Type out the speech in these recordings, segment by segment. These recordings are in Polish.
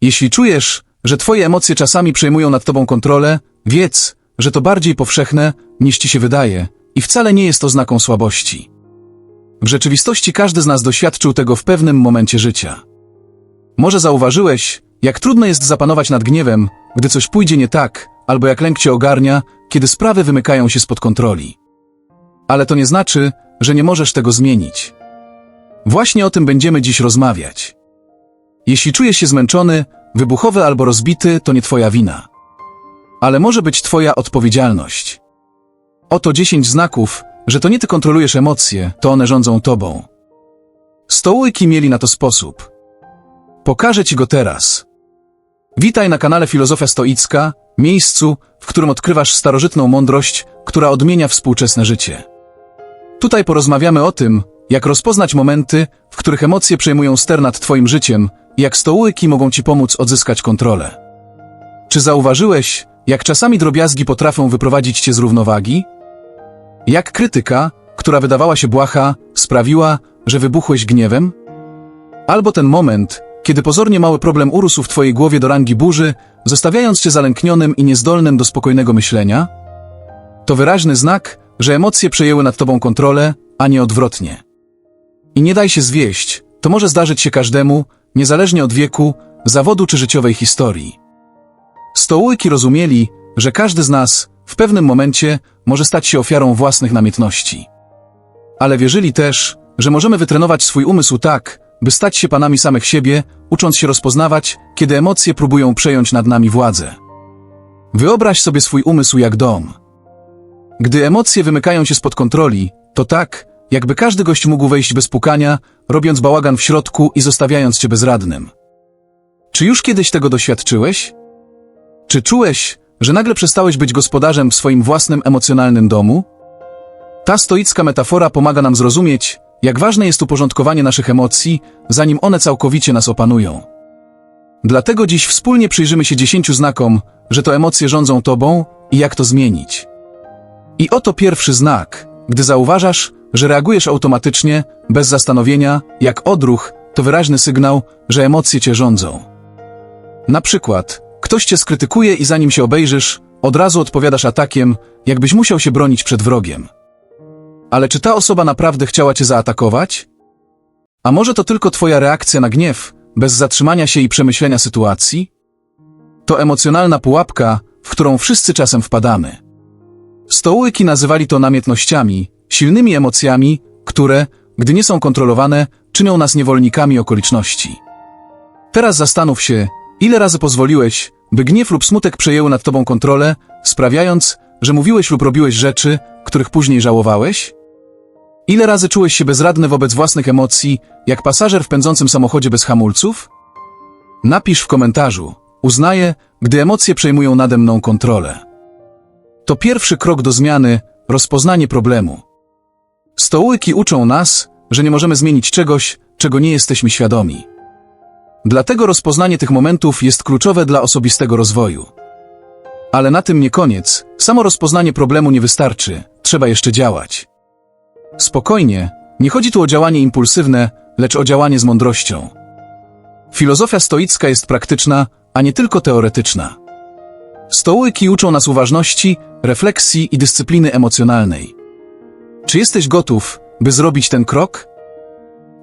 Jeśli czujesz, że twoje emocje czasami przejmują nad tobą kontrolę, wiedz, że to bardziej powszechne, niż ci się wydaje i wcale nie jest oznaką słabości. W rzeczywistości każdy z nas doświadczył tego w pewnym momencie życia. Może zauważyłeś, jak trudno jest zapanować nad gniewem, gdy coś pójdzie nie tak, albo jak lęk cię ogarnia, kiedy sprawy wymykają się spod kontroli. Ale to nie znaczy, że nie możesz tego zmienić. Właśnie o tym będziemy dziś rozmawiać. Jeśli czujesz się zmęczony, wybuchowy albo rozbity, to nie twoja wina. Ale może być twoja odpowiedzialność. Oto 10 znaków, że to nie ty kontrolujesz emocje, to one rządzą tobą. Stołujki mieli na to sposób. Pokażę ci go teraz. Witaj na kanale Filozofia Stoicka, miejscu, w którym odkrywasz starożytną mądrość, która odmienia współczesne życie. Tutaj porozmawiamy o tym, jak rozpoznać momenty, w których emocje przejmują ster nad twoim życiem jak stołujki mogą ci pomóc odzyskać kontrolę. Czy zauważyłeś, jak czasami drobiazgi potrafią wyprowadzić cię z równowagi? Jak krytyka, która wydawała się błaha, sprawiła, że wybuchłeś gniewem? Albo ten moment, kiedy pozornie mały problem urósł w twojej głowie do rangi burzy, zostawiając cię zalęknionym i niezdolnym do spokojnego myślenia? To wyraźny znak, że emocje przejęły nad tobą kontrolę, a nie odwrotnie. I nie daj się zwieść, to może zdarzyć się każdemu, niezależnie od wieku, zawodu czy życiowej historii. Stołujki rozumieli, że każdy z nas, w pewnym momencie, może stać się ofiarą własnych namiętności. Ale wierzyli też, że możemy wytrenować swój umysł tak, by stać się panami samych siebie, ucząc się rozpoznawać, kiedy emocje próbują przejąć nad nami władzę. Wyobraź sobie swój umysł jak dom. Gdy emocje wymykają się spod kontroli, to tak, jakby każdy gość mógł wejść bez pukania, robiąc bałagan w środku i zostawiając cię bezradnym. Czy już kiedyś tego doświadczyłeś? Czy czułeś, że nagle przestałeś być gospodarzem w swoim własnym emocjonalnym domu? Ta stoicka metafora pomaga nam zrozumieć, jak ważne jest uporządkowanie naszych emocji, zanim one całkowicie nas opanują. Dlatego dziś wspólnie przyjrzymy się dziesięciu znakom, że to emocje rządzą tobą i jak to zmienić. I oto pierwszy znak, gdy zauważasz, że reagujesz automatycznie, bez zastanowienia, jak odruch, to wyraźny sygnał, że emocje cię rządzą. Na przykład, ktoś cię skrytykuje i zanim się obejrzysz, od razu odpowiadasz atakiem, jakbyś musiał się bronić przed wrogiem. Ale czy ta osoba naprawdę chciała cię zaatakować? A może to tylko twoja reakcja na gniew, bez zatrzymania się i przemyślenia sytuacji? To emocjonalna pułapka, w którą wszyscy czasem wpadamy. Stołujki nazywali to namiętnościami, silnymi emocjami, które, gdy nie są kontrolowane, czynią nas niewolnikami okoliczności. Teraz zastanów się, ile razy pozwoliłeś, by gniew lub smutek przejęły nad tobą kontrolę, sprawiając, że mówiłeś lub robiłeś rzeczy, których później żałowałeś? Ile razy czułeś się bezradny wobec własnych emocji, jak pasażer w pędzącym samochodzie bez hamulców? Napisz w komentarzu. Uznaję, gdy emocje przejmują nade mną kontrolę. To pierwszy krok do zmiany, rozpoznanie problemu. Stołujki uczą nas, że nie możemy zmienić czegoś, czego nie jesteśmy świadomi. Dlatego rozpoznanie tych momentów jest kluczowe dla osobistego rozwoju. Ale na tym nie koniec, samo rozpoznanie problemu nie wystarczy, trzeba jeszcze działać. Spokojnie, nie chodzi tu o działanie impulsywne, lecz o działanie z mądrością. Filozofia stoicka jest praktyczna, a nie tylko teoretyczna. Stołujki uczą nas uważności, refleksji i dyscypliny emocjonalnej. Czy jesteś gotów, by zrobić ten krok?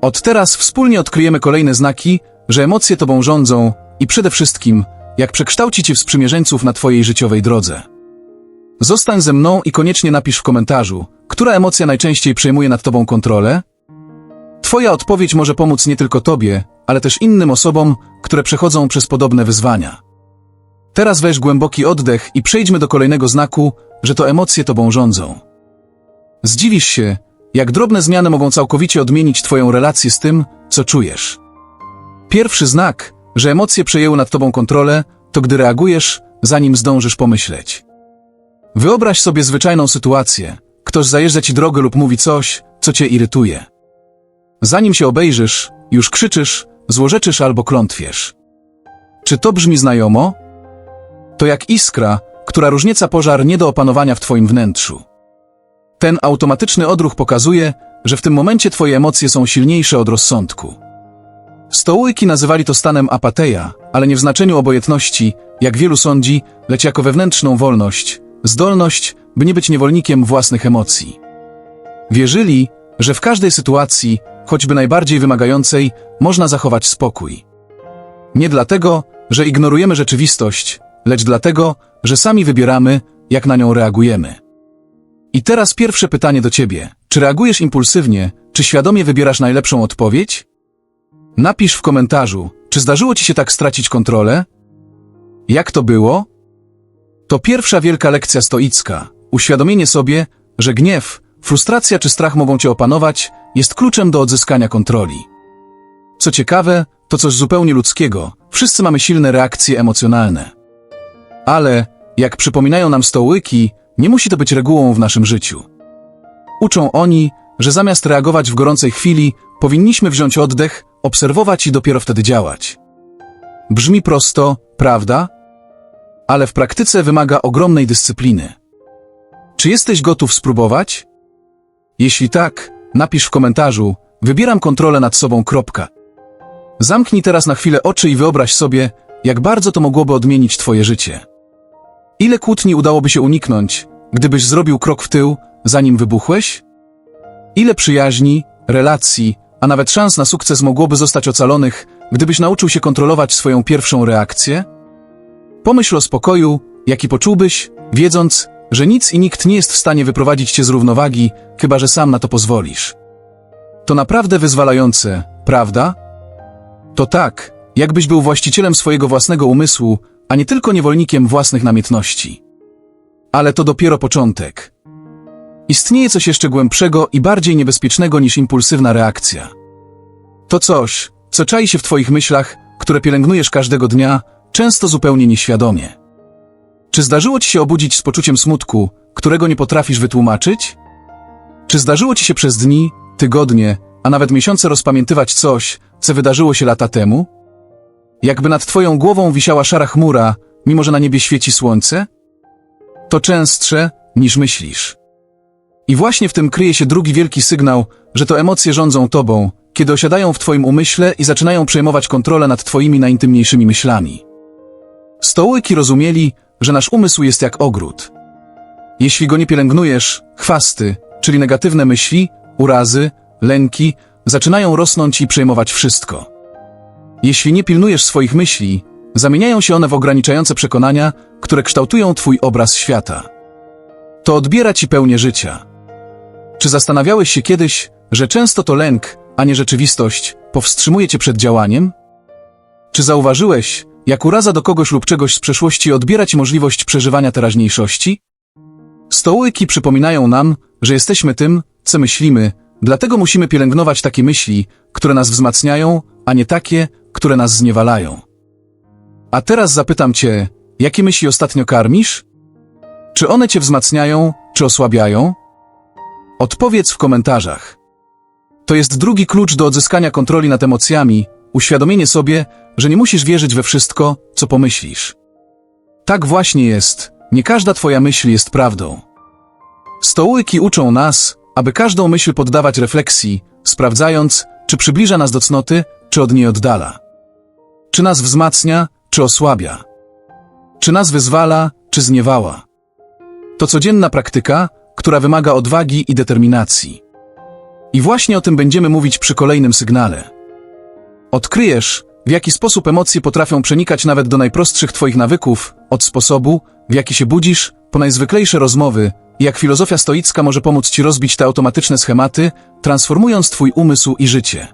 Od teraz wspólnie odkryjemy kolejne znaki, że emocje tobą rządzą i przede wszystkim, jak przekształcić je w sprzymierzeńców na twojej życiowej drodze. Zostań ze mną i koniecznie napisz w komentarzu, która emocja najczęściej przejmuje nad tobą kontrolę? Twoja odpowiedź może pomóc nie tylko tobie, ale też innym osobom, które przechodzą przez podobne wyzwania. Teraz weź głęboki oddech i przejdźmy do kolejnego znaku, że to emocje tobą rządzą. Zdziwisz się, jak drobne zmiany mogą całkowicie odmienić twoją relację z tym, co czujesz. Pierwszy znak, że emocje przejęły nad tobą kontrolę, to gdy reagujesz, zanim zdążysz pomyśleć. Wyobraź sobie zwyczajną sytuację. Ktoś zajeżdża ci drogę lub mówi coś, co cię irytuje. Zanim się obejrzysz, już krzyczysz, złorzeczysz albo klątwiesz. Czy to brzmi znajomo? To jak iskra, która różnica pożar nie do opanowania w twoim wnętrzu. Ten automatyczny odruch pokazuje, że w tym momencie twoje emocje są silniejsze od rozsądku. Stołujki nazywali to stanem apateja, ale nie w znaczeniu obojętności, jak wielu sądzi, lecz jako wewnętrzną wolność, zdolność, by nie być niewolnikiem własnych emocji. Wierzyli, że w każdej sytuacji, choćby najbardziej wymagającej, można zachować spokój. Nie dlatego, że ignorujemy rzeczywistość, lecz dlatego, że sami wybieramy, jak na nią reagujemy. I teraz pierwsze pytanie do ciebie. Czy reagujesz impulsywnie, czy świadomie wybierasz najlepszą odpowiedź? Napisz w komentarzu, czy zdarzyło ci się tak stracić kontrolę? Jak to było? To pierwsza wielka lekcja stoicka. Uświadomienie sobie, że gniew, frustracja czy strach mogą cię opanować, jest kluczem do odzyskania kontroli. Co ciekawe, to coś zupełnie ludzkiego. Wszyscy mamy silne reakcje emocjonalne. Ale, jak przypominają nam stołyki, nie musi to być regułą w naszym życiu. Uczą oni, że zamiast reagować w gorącej chwili, powinniśmy wziąć oddech, obserwować i dopiero wtedy działać. Brzmi prosto, prawda? Ale w praktyce wymaga ogromnej dyscypliny. Czy jesteś gotów spróbować? Jeśli tak, napisz w komentarzu, wybieram kontrolę nad sobą. Kropka. Zamknij teraz na chwilę oczy i wyobraź sobie, jak bardzo to mogłoby odmienić twoje życie. Ile kłótni udałoby się uniknąć, gdybyś zrobił krok w tył, zanim wybuchłeś? Ile przyjaźni, relacji, a nawet szans na sukces mogłoby zostać ocalonych, gdybyś nauczył się kontrolować swoją pierwszą reakcję? Pomyśl o spokoju, jaki poczułbyś, wiedząc, że nic i nikt nie jest w stanie wyprowadzić cię z równowagi, chyba że sam na to pozwolisz. To naprawdę wyzwalające, prawda? To tak, jakbyś był właścicielem swojego własnego umysłu, a nie tylko niewolnikiem własnych namiętności. Ale to dopiero początek. Istnieje coś jeszcze głębszego i bardziej niebezpiecznego niż impulsywna reakcja. To coś, co czai się w Twoich myślach, które pielęgnujesz każdego dnia, często zupełnie nieświadomie. Czy zdarzyło Ci się obudzić z poczuciem smutku, którego nie potrafisz wytłumaczyć? Czy zdarzyło Ci się przez dni, tygodnie, a nawet miesiące rozpamiętywać coś, co wydarzyło się lata temu? Jakby nad Twoją głową wisiała szara chmura, mimo że na niebie świeci słońce? To częstsze, niż myślisz. I właśnie w tym kryje się drugi wielki sygnał, że to emocje rządzą Tobą, kiedy osiadają w Twoim umyśle i zaczynają przejmować kontrolę nad Twoimi najintymniejszymi myślami. Stołyki rozumieli, że nasz umysł jest jak ogród. Jeśli go nie pielęgnujesz, chwasty, czyli negatywne myśli, urazy, lęki, zaczynają rosnąć i przejmować wszystko. Jeśli nie pilnujesz swoich myśli, zamieniają się one w ograniczające przekonania, które kształtują Twój obraz świata. To odbiera Ci pełnię życia. Czy zastanawiałeś się kiedyś, że często to lęk, a nie rzeczywistość, powstrzymuje Cię przed działaniem? Czy zauważyłeś, jak uraza do kogoś lub czegoś z przeszłości odbiera Ci możliwość przeżywania teraźniejszości? Stołyki przypominają nam, że jesteśmy tym, co myślimy, dlatego musimy pielęgnować takie myśli, które nas wzmacniają, a nie takie, które nas zniewalają. A teraz zapytam Cię, jakie myśli ostatnio karmisz? Czy one Cię wzmacniają, czy osłabiają? Odpowiedz w komentarzach. To jest drugi klucz do odzyskania kontroli nad emocjami, uświadomienie sobie, że nie musisz wierzyć we wszystko, co pomyślisz. Tak właśnie jest, nie każda Twoja myśl jest prawdą. Stołyki uczą nas, aby każdą myśl poddawać refleksji, sprawdzając, czy przybliża nas do cnoty, czy od niej oddala. Czy nas wzmacnia, czy osłabia. Czy nas wyzwala, czy zniewała. To codzienna praktyka, która wymaga odwagi i determinacji. I właśnie o tym będziemy mówić przy kolejnym sygnale. Odkryjesz, w jaki sposób emocje potrafią przenikać nawet do najprostszych Twoich nawyków, od sposobu, w jaki się budzisz, po najzwyklejsze rozmowy, jak filozofia stoicka może pomóc Ci rozbić te automatyczne schematy, transformując Twój umysł i życie.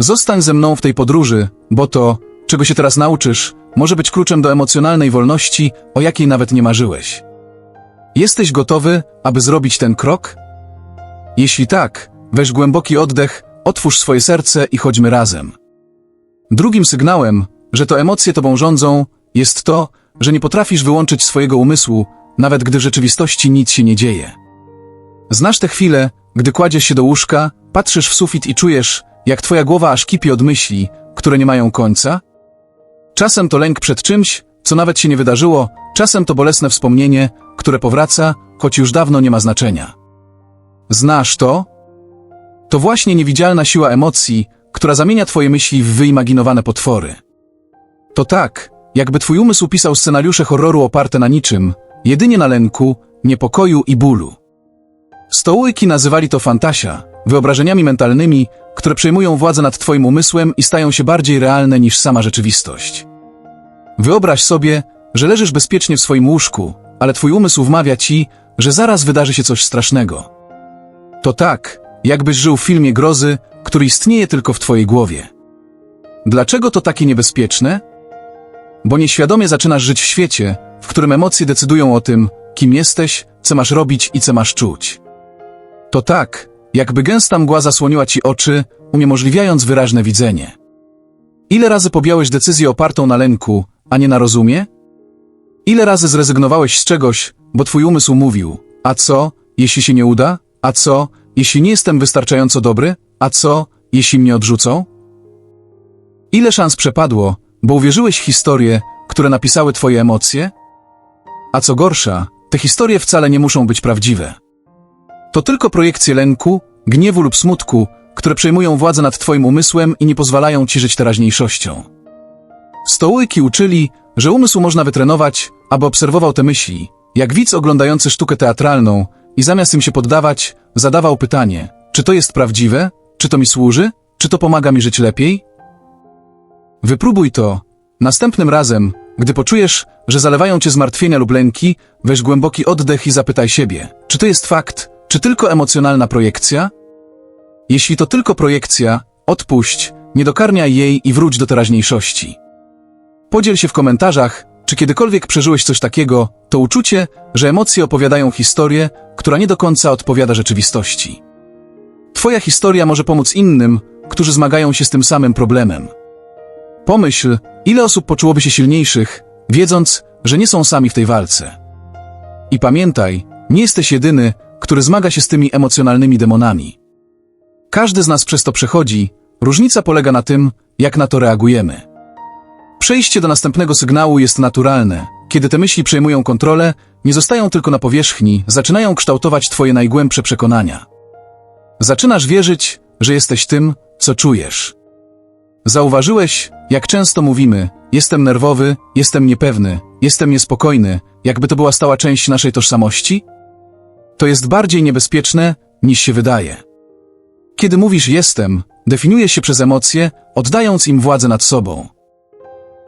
Zostań ze mną w tej podróży, bo to, czego się teraz nauczysz, może być kluczem do emocjonalnej wolności, o jakiej nawet nie marzyłeś. Jesteś gotowy, aby zrobić ten krok? Jeśli tak, weź głęboki oddech, otwórz swoje serce i chodźmy razem. Drugim sygnałem, że to emocje tobą rządzą, jest to, że nie potrafisz wyłączyć swojego umysłu, nawet gdy w rzeczywistości nic się nie dzieje. Znasz te chwile, gdy kładziesz się do łóżka, patrzysz w sufit i czujesz, jak twoja głowa aż kipi od myśli, które nie mają końca? Czasem to lęk przed czymś, co nawet się nie wydarzyło, czasem to bolesne wspomnienie, które powraca, choć już dawno nie ma znaczenia. Znasz to? To właśnie niewidzialna siła emocji, która zamienia twoje myśli w wyimaginowane potwory. To tak, jakby twój umysł pisał scenariusze horroru oparte na niczym, jedynie na lęku, niepokoju i bólu. Stołyki nazywali to fantasia, wyobrażeniami mentalnymi, które przejmują władzę nad twoim umysłem i stają się bardziej realne niż sama rzeczywistość. Wyobraź sobie, że leżysz bezpiecznie w swoim łóżku, ale twój umysł wmawia ci, że zaraz wydarzy się coś strasznego. To tak, jakbyś żył w filmie grozy, który istnieje tylko w twojej głowie. Dlaczego to takie niebezpieczne? Bo nieświadomie zaczynasz żyć w świecie, w którym emocje decydują o tym, kim jesteś, co masz robić i co masz czuć. To tak, jakby gęsta mgła zasłoniła ci oczy, uniemożliwiając wyraźne widzenie. Ile razy podjąłeś decyzję opartą na lęku, a nie na rozumie? Ile razy zrezygnowałeś z czegoś, bo twój umysł mówił, a co, jeśli się nie uda? A co, jeśli nie jestem wystarczająco dobry? A co, jeśli mnie odrzucą? Ile szans przepadło, bo uwierzyłeś w historie, które napisały twoje emocje? A co gorsza, te historie wcale nie muszą być prawdziwe. To tylko projekcje lęku, gniewu lub smutku, które przejmują władzę nad twoim umysłem i nie pozwalają ci żyć teraźniejszością. Stołyki uczyli, że umysł można wytrenować, aby obserwował te myśli, jak widz oglądający sztukę teatralną i zamiast im się poddawać, zadawał pytanie, czy to jest prawdziwe, czy to mi służy, czy to pomaga mi żyć lepiej? Wypróbuj to. Następnym razem, gdy poczujesz, że zalewają cię zmartwienia lub lęki, weź głęboki oddech i zapytaj siebie, czy to jest fakt, czy tylko emocjonalna projekcja? Jeśli to tylko projekcja, odpuść, nie dokarmiaj jej i wróć do teraźniejszości. Podziel się w komentarzach, czy kiedykolwiek przeżyłeś coś takiego, to uczucie, że emocje opowiadają historię, która nie do końca odpowiada rzeczywistości. Twoja historia może pomóc innym, którzy zmagają się z tym samym problemem. Pomyśl, ile osób poczułoby się silniejszych, wiedząc, że nie są sami w tej walce. I pamiętaj, nie jesteś jedyny, który zmaga się z tymi emocjonalnymi demonami. Każdy z nas przez to przechodzi, różnica polega na tym, jak na to reagujemy. Przejście do następnego sygnału jest naturalne. Kiedy te myśli przejmują kontrolę, nie zostają tylko na powierzchni, zaczynają kształtować twoje najgłębsze przekonania. Zaczynasz wierzyć, że jesteś tym, co czujesz. Zauważyłeś, jak często mówimy, jestem nerwowy, jestem niepewny, jestem niespokojny, jakby to była stała część naszej tożsamości? To jest bardziej niebezpieczne, niż się wydaje. Kiedy mówisz jestem, definiujesz się przez emocje, oddając im władzę nad sobą.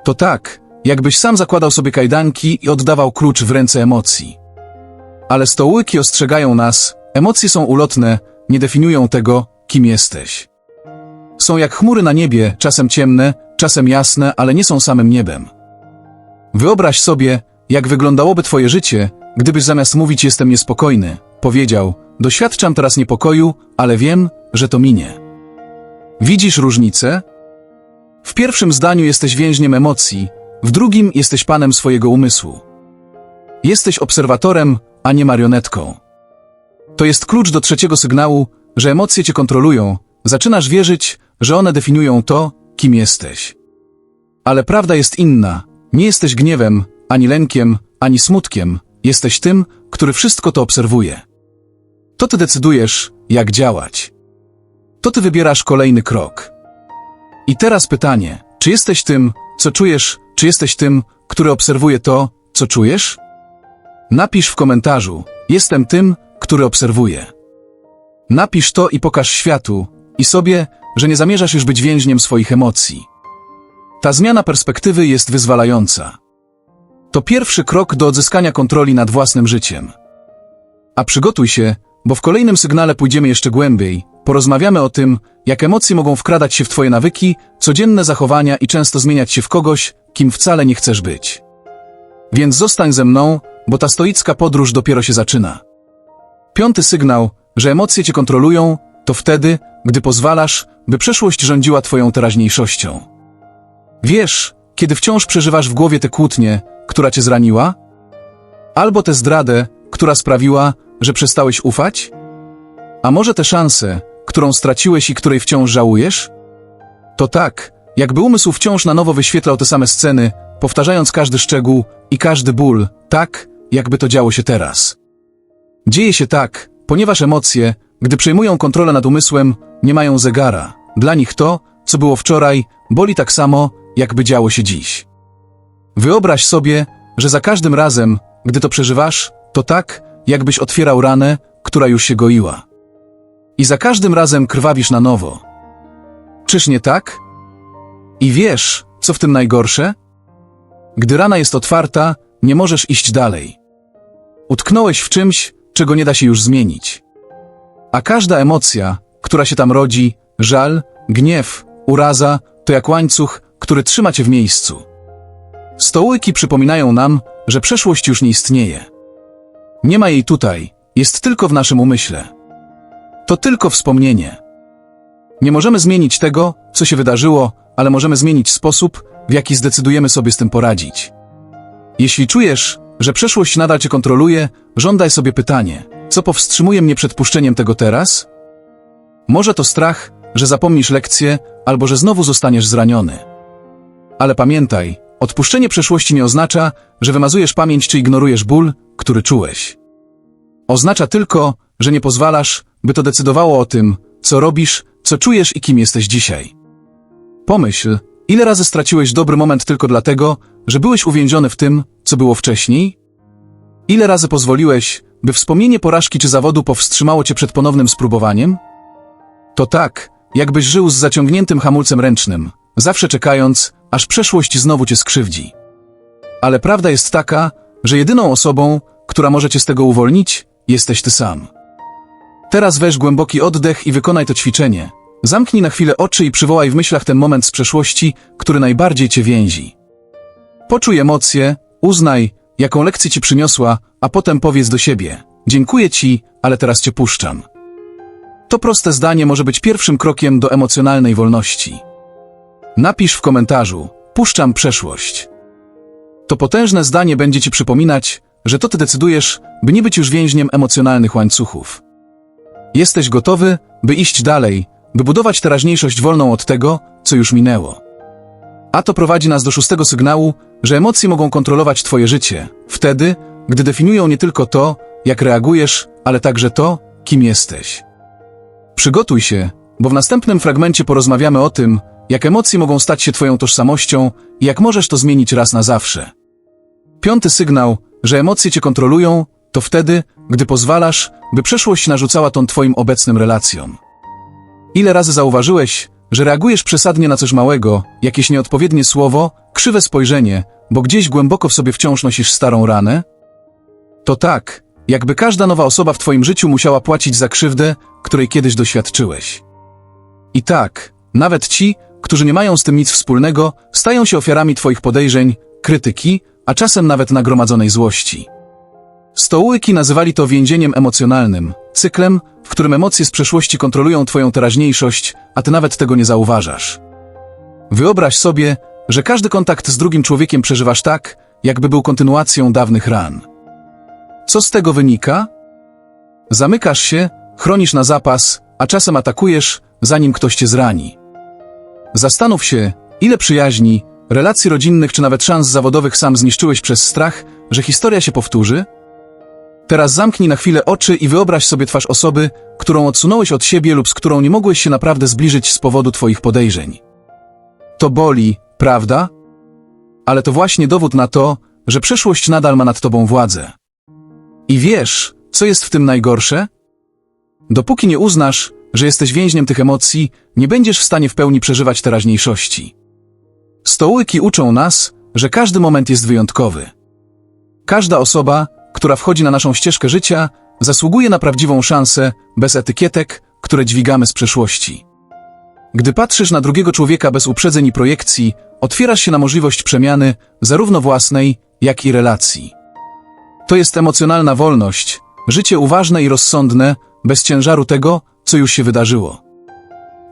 To tak, jakbyś sam zakładał sobie kajdanki i oddawał klucz w ręce emocji. Ale stołyki ostrzegają nas, emocje są ulotne, nie definiują tego, kim jesteś. Są jak chmury na niebie, czasem ciemne, czasem jasne, ale nie są samym niebem. Wyobraź sobie, jak wyglądałoby twoje życie, gdybyś zamiast mówić jestem niespokojny, powiedział, doświadczam teraz niepokoju, ale wiem, że to minie. Widzisz różnicę? W pierwszym zdaniu jesteś więźniem emocji, w drugim jesteś panem swojego umysłu. Jesteś obserwatorem, a nie marionetką. To jest klucz do trzeciego sygnału, że emocje cię kontrolują, zaczynasz wierzyć, że one definiują to, kim jesteś. Ale prawda jest inna. Nie jesteś gniewem, ani lękiem, ani smutkiem. Jesteś tym, który wszystko to obserwuje. To ty decydujesz, jak działać. To ty wybierasz kolejny krok. I teraz pytanie, czy jesteś tym, co czujesz, czy jesteś tym, który obserwuje to, co czujesz? Napisz w komentarzu, jestem tym, który obserwuje. Napisz to i pokaż światu i sobie, że nie zamierzasz już być więźniem swoich emocji. Ta zmiana perspektywy jest wyzwalająca. To pierwszy krok do odzyskania kontroli nad własnym życiem. A przygotuj się, bo w kolejnym sygnale pójdziemy jeszcze głębiej. Porozmawiamy o tym, jak emocje mogą wkradać się w Twoje nawyki, codzienne zachowania i często zmieniać się w kogoś, kim wcale nie chcesz być. Więc zostań ze mną, bo ta stoicka podróż dopiero się zaczyna. Piąty sygnał, że emocje Cię kontrolują, to wtedy, gdy pozwalasz, by przeszłość rządziła Twoją teraźniejszością. Wiesz, kiedy wciąż przeżywasz w głowie tę kłótnię, która Cię zraniła? Albo tę zdradę, która sprawiła, że przestałeś ufać? A może tę szansę, którą straciłeś i której wciąż żałujesz? To tak, jakby umysł wciąż na nowo wyświetlał te same sceny, powtarzając każdy szczegół i każdy ból, tak, jakby to działo się teraz. Dzieje się tak, ponieważ emocje, gdy przejmują kontrolę nad umysłem, nie mają zegara. Dla nich to, co było wczoraj, boli tak samo, jakby działo się dziś. Wyobraź sobie, że za każdym razem, gdy to przeżywasz, to tak, jakbyś otwierał ranę, która już się goiła. I za każdym razem krwawisz na nowo. Czyż nie tak? I wiesz, co w tym najgorsze? Gdy rana jest otwarta, nie możesz iść dalej. Utknąłeś w czymś, czego nie da się już zmienić. A każda emocja, która się tam rodzi, żal, gniew, uraza, to jak łańcuch, który trzyma cię w miejscu. Stołyki przypominają nam, że przeszłość już nie istnieje. Nie ma jej tutaj, jest tylko w naszym umyśle. To tylko wspomnienie. Nie możemy zmienić tego, co się wydarzyło, ale możemy zmienić sposób, w jaki zdecydujemy sobie z tym poradzić. Jeśli czujesz, że przeszłość nadal cię kontroluje, żądaj sobie pytanie, co powstrzymuje mnie przed puszczeniem tego teraz? Może to strach, że zapomnisz lekcję, albo że znowu zostaniesz zraniony. Ale pamiętaj, odpuszczenie przeszłości nie oznacza, że wymazujesz pamięć czy ignorujesz ból, który czułeś. Oznacza tylko, że nie pozwalasz, by to decydowało o tym, co robisz, co czujesz i kim jesteś dzisiaj. Pomyśl, ile razy straciłeś dobry moment tylko dlatego, że byłeś uwięziony w tym, co było wcześniej? Ile razy pozwoliłeś, by wspomnienie porażki czy zawodu powstrzymało cię przed ponownym spróbowaniem? To tak, jakbyś żył z zaciągniętym hamulcem ręcznym, zawsze czekając, aż przeszłość znowu cię skrzywdzi. Ale prawda jest taka, że jedyną osobą, która może cię z tego uwolnić, jesteś ty sam. Teraz weź głęboki oddech i wykonaj to ćwiczenie. Zamknij na chwilę oczy i przywołaj w myślach ten moment z przeszłości, który najbardziej cię więzi. Poczuj emocje, uznaj, jaką lekcję ci przyniosła, a potem powiedz do siebie: Dziękuję ci, ale teraz cię puszczam. To proste zdanie może być pierwszym krokiem do emocjonalnej wolności. Napisz w komentarzu: Puszczam przeszłość. To potężne zdanie będzie ci przypominać, że to ty decydujesz, by nie być już więźniem emocjonalnych łańcuchów. Jesteś gotowy, by iść dalej, by budować teraźniejszość wolną od tego, co już minęło. A to prowadzi nas do szóstego sygnału, że emocje mogą kontrolować Twoje życie, wtedy, gdy definiują nie tylko to, jak reagujesz, ale także to, kim jesteś. Przygotuj się, bo w następnym fragmencie porozmawiamy o tym, jak emocje mogą stać się Twoją tożsamością i jak możesz to zmienić raz na zawsze. Piąty sygnał, że emocje Cię kontrolują, to wtedy, gdy pozwalasz, by przeszłość narzucała ton Twoim obecnym relacjom. Ile razy zauważyłeś, że reagujesz przesadnie na coś małego, jakieś nieodpowiednie słowo, krzywe spojrzenie, bo gdzieś głęboko w sobie wciąż nosisz starą ranę? To tak, jakby każda nowa osoba w Twoim życiu musiała płacić za krzywdę, której kiedyś doświadczyłeś. I tak, nawet ci, którzy nie mają z tym nic wspólnego, stają się ofiarami Twoich podejrzeń, krytyki, a czasem nawet nagromadzonej złości. Stołyki nazywali to więzieniem emocjonalnym, cyklem, w którym emocje z przeszłości kontrolują Twoją teraźniejszość, a Ty nawet tego nie zauważasz. Wyobraź sobie, że każdy kontakt z drugim człowiekiem przeżywasz tak, jakby był kontynuacją dawnych ran. Co z tego wynika? Zamykasz się, chronisz na zapas, a czasem atakujesz, zanim ktoś cię zrani. Zastanów się, ile przyjaźni, relacji rodzinnych czy nawet szans zawodowych sam zniszczyłeś przez strach, że historia się powtórzy? Teraz zamknij na chwilę oczy i wyobraź sobie twarz osoby, którą odsunąłeś od siebie lub z którą nie mogłeś się naprawdę zbliżyć z powodu twoich podejrzeń. To boli, prawda? Ale to właśnie dowód na to, że przeszłość nadal ma nad tobą władzę. I wiesz, co jest w tym najgorsze? Dopóki nie uznasz, że jesteś więźniem tych emocji, nie będziesz w stanie w pełni przeżywać teraźniejszości. Stołyki uczą nas, że każdy moment jest wyjątkowy. Każda osoba, która wchodzi na naszą ścieżkę życia, zasługuje na prawdziwą szansę, bez etykietek, które dźwigamy z przeszłości. Gdy patrzysz na drugiego człowieka bez uprzedzeń i projekcji, otwierasz się na możliwość przemiany, zarówno własnej, jak i relacji. To jest emocjonalna wolność, życie uważne i rozsądne, bez ciężaru tego, co już się wydarzyło.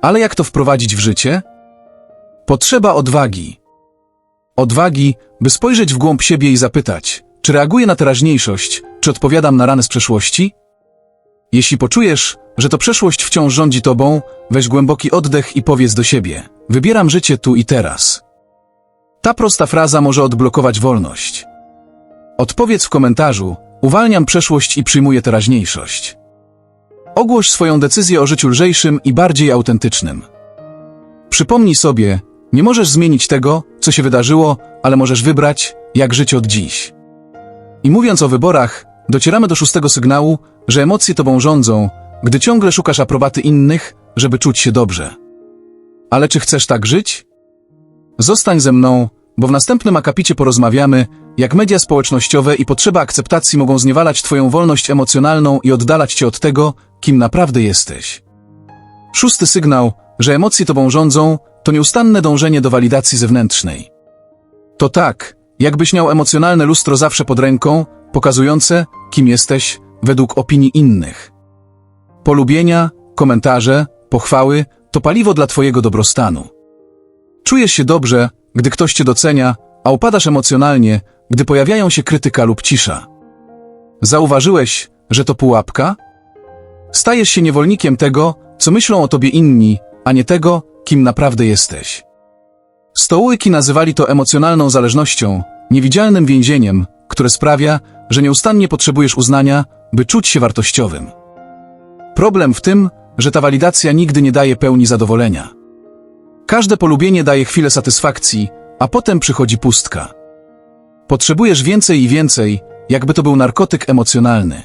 Ale jak to wprowadzić w życie? Potrzeba odwagi. Odwagi, by spojrzeć w głąb siebie i zapytać, czy reaguję na teraźniejszość, czy odpowiadam na rany z przeszłości? Jeśli poczujesz, że to przeszłość wciąż rządzi tobą, weź głęboki oddech i powiedz do siebie: Wybieram życie tu i teraz. Ta prosta fraza może odblokować wolność. Odpowiedz w komentarzu: Uwalniam przeszłość i przyjmuję teraźniejszość. Ogłoś swoją decyzję o życiu lżejszym i bardziej autentycznym. Przypomnij sobie, Nie możesz zmienić tego, co się wydarzyło, ale możesz wybrać, jak żyć od dziś. I mówiąc o wyborach, docieramy do szóstego sygnału, że emocje tobą rządzą, gdy ciągle szukasz aprobaty innych, żeby czuć się dobrze. Ale czy chcesz tak żyć? Zostań ze mną, bo w następnym akapicie porozmawiamy, jak media społecznościowe i potrzeba akceptacji mogą zniewalać twoją wolność emocjonalną i oddalać cię od tego, kim naprawdę jesteś. Szósty sygnał, że emocje tobą rządzą, to nieustanne dążenie do walidacji zewnętrznej. To tak, jakbyś miał emocjonalne lustro zawsze pod ręką, pokazujące, kim jesteś według opinii innych. Polubienia, komentarze, pochwały to paliwo dla twojego dobrostanu. Czujesz się dobrze, gdy ktoś cię docenia, a upadasz emocjonalnie, gdy pojawiają się krytyka lub cisza. Zauważyłeś, że to pułapka? Stajesz się niewolnikiem tego, co myślą o tobie inni, a nie tego, kim naprawdę jesteś. Stołyki nazywali to emocjonalną zależnością, niewidzialnym więzieniem, które sprawia, że nieustannie potrzebujesz uznania, by czuć się wartościowym. Problem w tym, że ta walidacja nigdy nie daje pełni zadowolenia. Każde polubienie daje chwilę satysfakcji, a potem przychodzi pustka. Potrzebujesz więcej i więcej, jakby to był narkotyk emocjonalny.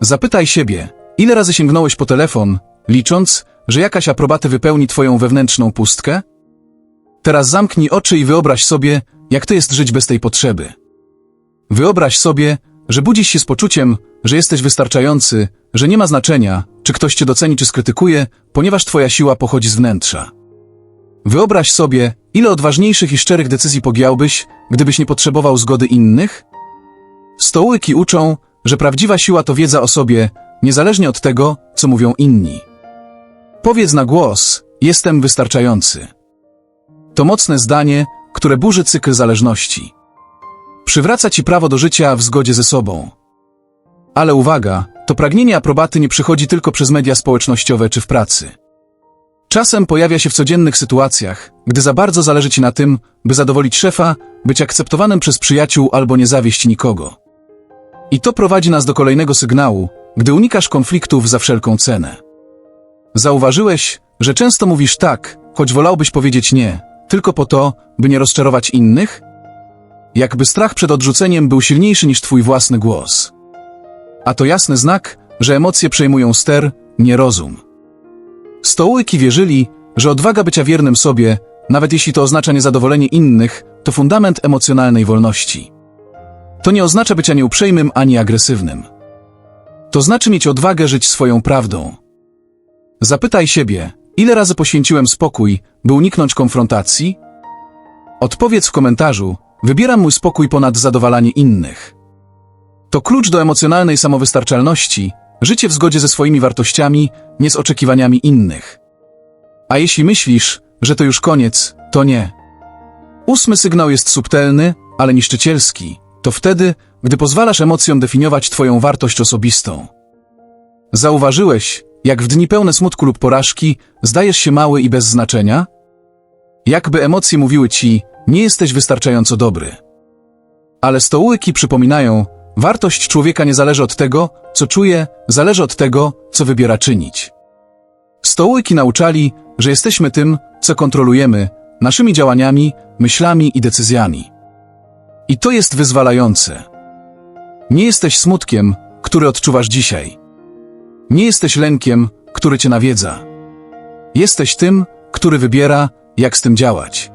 Zapytaj siebie, ile razy sięgnąłeś po telefon, licząc, że jakaś aprobata wypełni twoją wewnętrzną pustkę? Teraz zamknij oczy i wyobraź sobie, jak to jest żyć bez tej potrzeby. Wyobraź sobie, że budzisz się z poczuciem, że jesteś wystarczający, że nie ma znaczenia, czy ktoś cię doceni czy skrytykuje, ponieważ twoja siła pochodzi z wnętrza. Wyobraź sobie, ile odważniejszych i szczerych decyzji pogiałbyś, gdybyś nie potrzebował zgody innych? Stołyki uczą, że prawdziwa siła to wiedza o sobie, niezależnie od tego, co mówią inni. Powiedz na głos, jestem wystarczający. To mocne zdanie, które burzy cykl zależności. Przywraca ci prawo do życia w zgodzie ze sobą. Ale uwaga, to pragnienie aprobaty nie przychodzi tylko przez media społecznościowe czy w pracy. Czasem pojawia się w codziennych sytuacjach, gdy za bardzo zależy ci na tym, by zadowolić szefa, być akceptowanym przez przyjaciół albo nie zawieść nikogo. I to prowadzi nas do kolejnego sygnału, gdy unikasz konfliktów za wszelką cenę. Zauważyłeś, że często mówisz tak, choć wolałbyś powiedzieć nie, tylko po to, by nie rozczarować innych? Jakby strach przed odrzuceniem był silniejszy niż twój własny głos. A to jasny znak, że emocje przejmują ster, nie rozum. Stołyki wierzyli, że odwaga bycia wiernym sobie, nawet jeśli to oznacza niezadowolenie innych, to fundament emocjonalnej wolności. To nie oznacza bycia nieuprzejmym ani agresywnym. To znaczy mieć odwagę żyć swoją prawdą. Zapytaj siebie, ile razy poświęciłem spokój, by uniknąć konfrontacji? Odpowiedz w komentarzu, wybieram mój spokój ponad zadowalanie innych. To klucz do emocjonalnej samowystarczalności, życie w zgodzie ze swoimi wartościami, nie z oczekiwaniami innych. A jeśli myślisz, że to już koniec, to nie. Ósmy sygnał jest subtelny, ale niszczycielski. To wtedy, gdy pozwalasz emocjom definiować twoją wartość osobistą. Zauważyłeś, jak w dni pełne smutku lub porażki zdajesz się mały i bez znaczenia? Jakby emocje mówiły ci, nie jesteś wystarczająco dobry. Ale stołyki przypominają, wartość człowieka nie zależy od tego, co czuje, zależy od tego, co wybiera czynić. Stołyki nauczali, że jesteśmy tym, co kontrolujemy, naszymi działaniami, myślami i decyzjami. I to jest wyzwalające. Nie jesteś smutkiem, który odczuwasz dzisiaj. Nie jesteś lękiem, który cię nawiedza. Jesteś tym, który wybiera, jak z tym działać.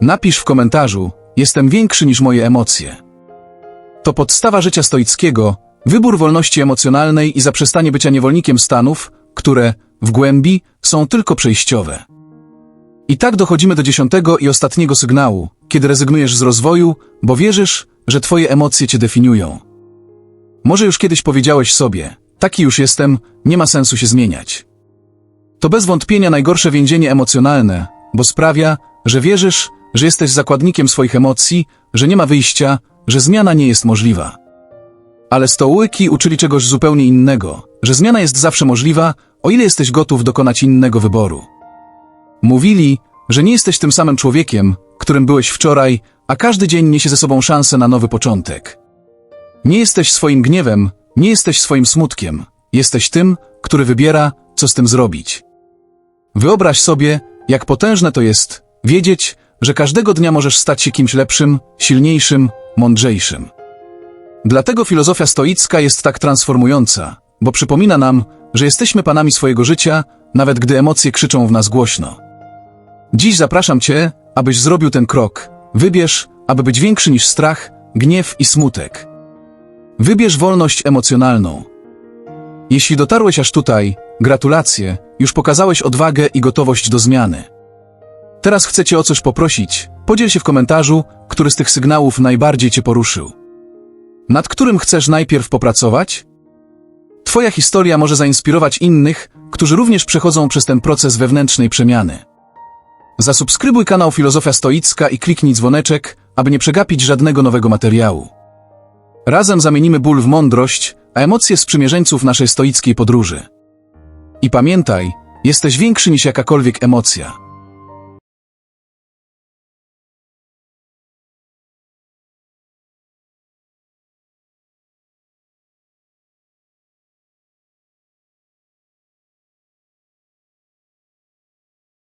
Napisz w komentarzu, jestem większy niż moje emocje. To podstawa życia stoickiego, wybór wolności emocjonalnej i zaprzestanie bycia niewolnikiem stanów, które, w głębi, są tylko przejściowe. I tak dochodzimy do dziesiątego i ostatniego sygnału, kiedy rezygnujesz z rozwoju, bo wierzysz, że twoje emocje cię definiują. Może już kiedyś powiedziałeś sobie, taki już jestem, nie ma sensu się zmieniać. To bez wątpienia najgorsze więzienie emocjonalne, bo sprawia, że wierzysz, że jesteś zakładnikiem swoich emocji, że nie ma wyjścia, że zmiana nie jest możliwa. Ale stołyki uczyli czegoś zupełnie innego, że zmiana jest zawsze możliwa, o ile jesteś gotów dokonać innego wyboru. Mówili, że nie jesteś tym samym człowiekiem, którym byłeś wczoraj, a każdy dzień niesie ze sobą szansę na nowy początek. Nie jesteś swoim gniewem, nie jesteś swoim smutkiem. Jesteś tym, który wybiera, co z tym zrobić. Wyobraź sobie, jak potężne to jest, Wiedzieć, że każdego dnia możesz stać się kimś lepszym, silniejszym, mądrzejszym. Dlatego filozofia stoicka jest tak transformująca, bo przypomina nam, że jesteśmy panami swojego życia, nawet gdy emocje krzyczą w nas głośno. Dziś zapraszam Cię, abyś zrobił ten krok. Wybierz, aby być większy niż strach, gniew i smutek. Wybierz wolność emocjonalną. Jeśli dotarłeś aż tutaj, gratulacje, już pokazałeś odwagę i gotowość do zmiany. Teraz chcę Cię o coś poprosić. Podziel się w komentarzu, który z tych sygnałów najbardziej Cię poruszył. Nad którym chcesz najpierw popracować? Twoja historia może zainspirować innych, którzy również przechodzą przez ten proces wewnętrznej przemiany. Zasubskrybuj kanał Filozofia Stoicka i kliknij dzwoneczek, aby nie przegapić żadnego nowego materiału. Razem zamienimy ból w mądrość, a emocje sprzymierzeńców naszej stoickiej podróży. I pamiętaj, jesteś większy niż jakakolwiek emocja.